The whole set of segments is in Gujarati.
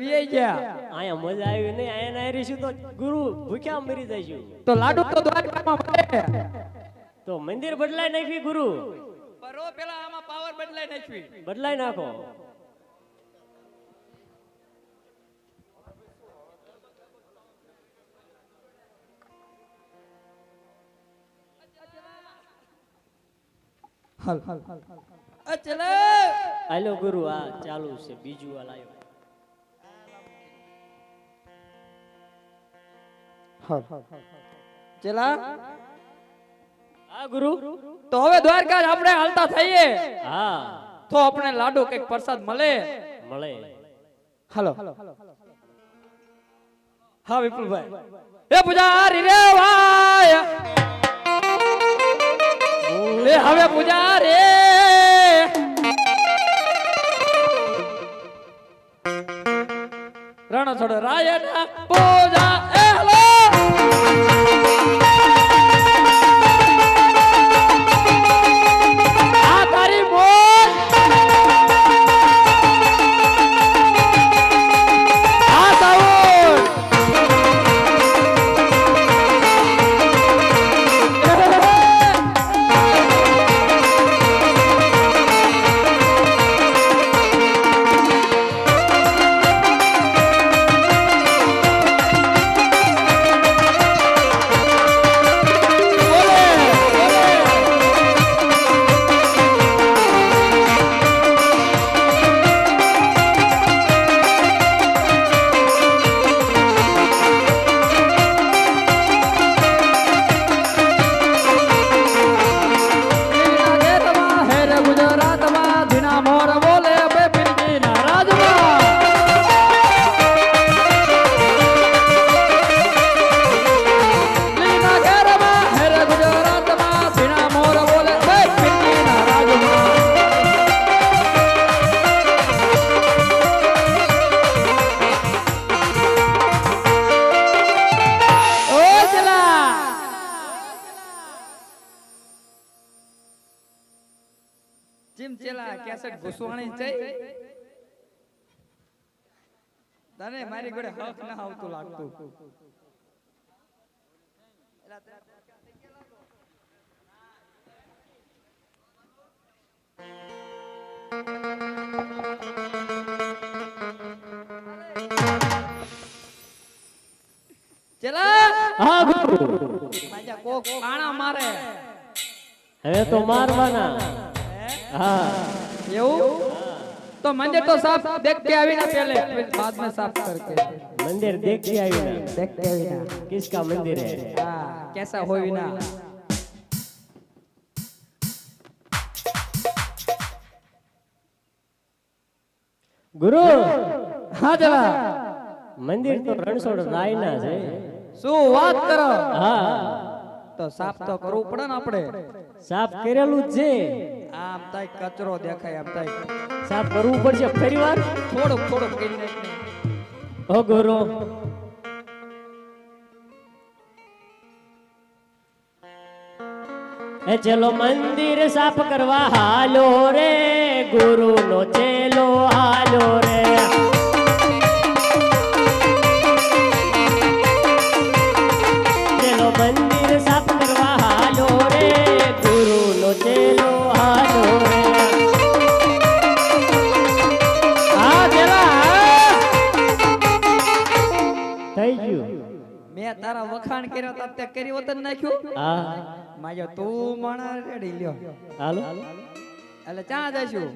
વીઆઈ ગયા. અહીંયા મજા આવી નહીં અહીંયા ના રહીશું તો ગુરુ ભૂખ્યા મરી જઈશું. તો લાડુ તો દ્વારકામાં મળે. તો મંદિર બદલાઈ નાખી ગુરુ. પરો પેલા આમાં પાવર બદલાઈ નાખવી બદલાઈ નાખો. હાલ હાલ હાલ હાલ ચલે હાલો ગુરુ આ ચાલુ છે બીજું આ લાયો ચલા? હા ગુરુ. તો હવે દ્વારકા આપણે હાલતા થઈએ. હા. તો આપણે લાડુ કંઈક પ્રસાદ મળે. મળે. હાલો. હા વિપુલભાઈ. એ પૂજારી રે ભાઈ કેસેટ ઘુસવાણી છે. તને મારી જોડે હક ના આવતું લાગતું. ચલા! હા ગુરુ. માજા કોક કાણા મારે. હવે તો મારવાના. હા. એવું તો મંદિર તો સાફ દેખ के आवी ना पहले फिर बाद में साफ करके મંદિર દેખ के आई ना देख के आवी ना किसका मंदिर है हाँ कैसा होई ना ગુરુ હા જલા મંદિર તો રણછોડ રાયના છે શું વાત કરો હા તો સાફ તો કરવું પડે ને આપણે સાફ કરેલું જ છે આમ તાય કચરો દેખાય આમ તાય સાફ કરવું પડશે ફરી વાર થોડુંક થોડુંક કરી નાખ ગુરુ એ ચલો મંદિર સાફ કરવા હાલો રે ગુરુ નો ચેલો હાલો રે. થઈ ગયું. મેં તારા વખાણ કર્યો તો તે કરી વતન નાખ્યું. હા. માજો તું મણા રેડી લ્યો. હાલો. એટલે ચા જઈશું?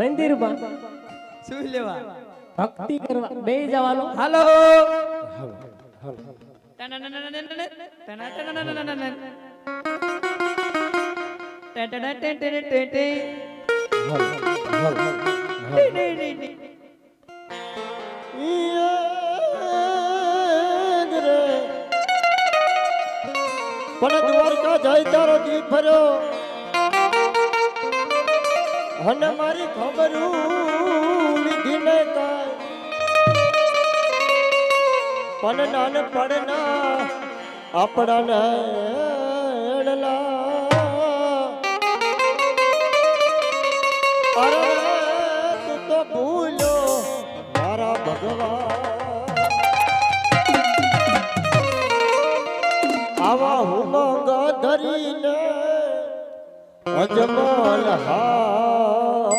મંદિરમાં. શું લેવા? ભક્તિ કરવા. બે જવાનો. હાલો. પણ દ્વારકા જાય તારો દી ફર્યો. અને મારી ખબર લીધી ને કાંઈ. પણ નાન પડના આપણા નેડલા અરે તું તો ભૂલો મારા ભગવાન. ઉમંગ ધરીને અજમલ હાલિયા